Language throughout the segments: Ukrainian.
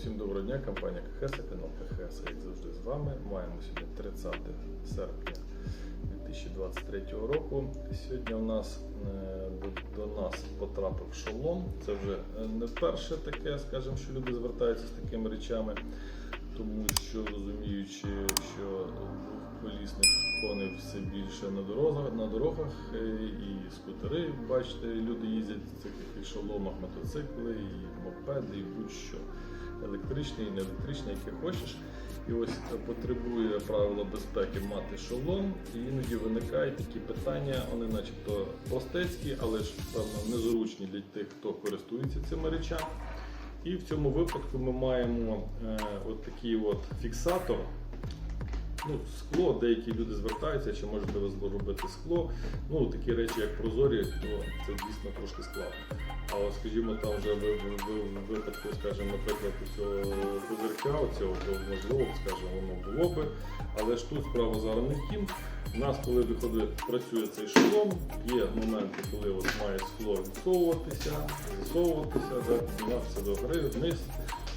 всім доброго дня. Компанія КХС, канал КХС, як завжди з вами. Маємо сьогодні 30 серпня 2023 року. Сьогодні у нас е, до, нас потрапив шолом. Це вже е, не перше таке, скажімо, що люди звертаються з такими речами, тому що розуміючи, що двохколісних коней все більше на дорогах, на дорогах е, і скутери, бачите, люди їздять в цих шоломах, мотоцикли, і мопеди, і будь-що. Електричний, і не електричний, яке хочеш. І ось е, потребує правила безпеки мати шолом, і іноді виникають такі питання, вони начебто простецькі, але ж певно незручні для тих, хто користується цими речами. І в цьому випадку ми маємо е, от такий от фіксатор. Ну, скло, деякі люди звертаються, чи можете ви зробити скло. Ну, такі речі, як прозорі, то це дійсно трошки складно. А от, скажімо, там вже в, випадку, скажімо, наприклад, цього козирка, оцього, то можливо, скажімо, воно було би. Але ж тут справа зараз не в тім. У нас, коли виходить, працює цей шолом, є моменти, коли от має скло відсовуватися, засовуватися, да, підніматися до гори, вниз,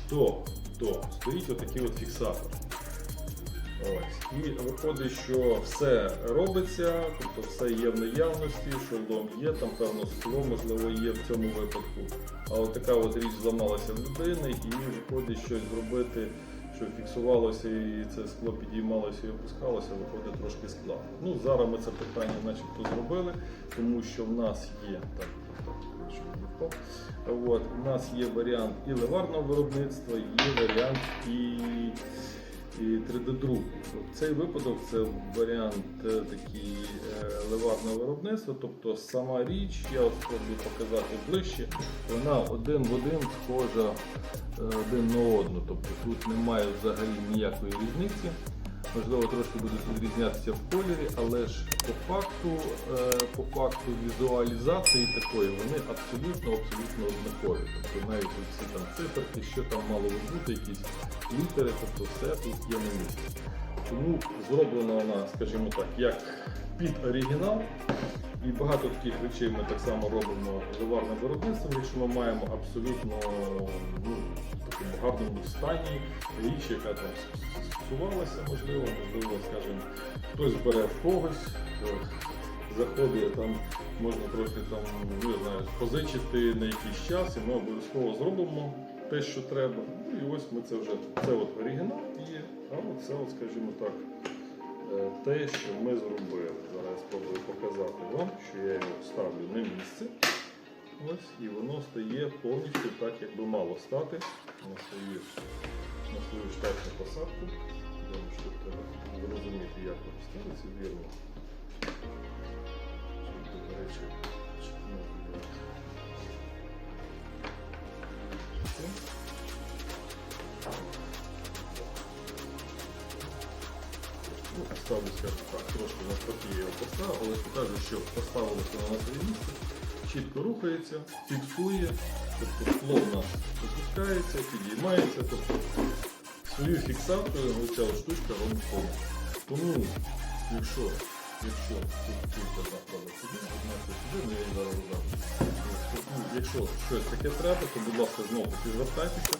то, то стоїть отакий от фіксатор. Ось. І виходить, що все робиться, тобто все є в наявності, шолом є, там певно скло, можливо, є в цьому випадку. А от така от річ зламалася в людини, і виходить щось зробити, що фіксувалося і це скло підіймалося і опускалося, виходить трошки складно. Ну, зараз ми це питання начебто зробили, тому що в нас є так. От, у нас є варіант і ливарного виробництва, є варіант і і 3D-друк. Цей випадок це варіант е, такий е, леварного виробництва, тобто сама річ, я спробую показати ближче, вона один в один схожа е, один на одну. Тобто тут немає взагалі ніякої різниці. Можливо, трошки будуть відрізнятися в кольорі, але ж по факту, е, по факту візуалізації такої вони абсолютно абсолютно однакові. Тобто навіть ці там циферки, що там мало би бути, якісь літери, тобто все тут є на місці. Тому зроблена вона, скажімо так, як під оригінал. І багато таких речей ми так само робимо ливарним виробництвом, якщо ми маємо абсолютно гарному стані річ, яка там псувалася, можливо, можливо, скажімо, хтось бере в когось, заходить, там можна трохи там, не знаю, позичити на якийсь час, і ми обов'язково зробимо те, що треба. Ну і ось ми це вже, це от оригінал є, а це, от, скажімо так, е, те, що ми зробили. Зараз спробую показати вам, що я його ставлю на місце. Ось, і воно стає повністю так, як би мало стати на свою, на свою штатну посадку. Думаю, що треба зрозуміти, як воно ставиться вірно. До. Ну, ставлю, скажімо так, трошки навпаки я його поставив, але покажу, що поставилося на своє місце, чітко рухається, фіксує, тобто нас опускається, підіймається, тобто свою фіксацію оця штучка повністю. Тому, якщо, якщо тут правда сюди, одна сюди, ну я її зараз додам. Якщо щось таке треба, то будь ласка знову звертайтеся.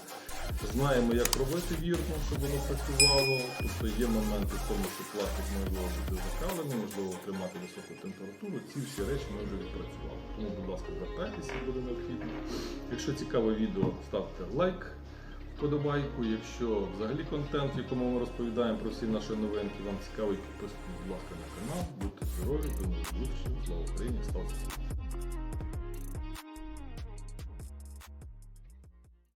Знаємо, як робити вірно, щоб воно працювало. Тобто є моменти в тому, що пластик можливо бути неможливо можливо тримати високу температуру. Ці всі речі ми вже відпрацювали. Тому, будь ласка, звертайтеся, буде необхідно. Якщо цікаве відео, ставте лайк, вподобайку. Якщо взагалі контент, в якому ми розповідаємо про всі наші новинки, вам цікавий, підписуйтесь, будь ласка, на канал. Будьте здорові, до нових зустрічей. Слава Україні, слава!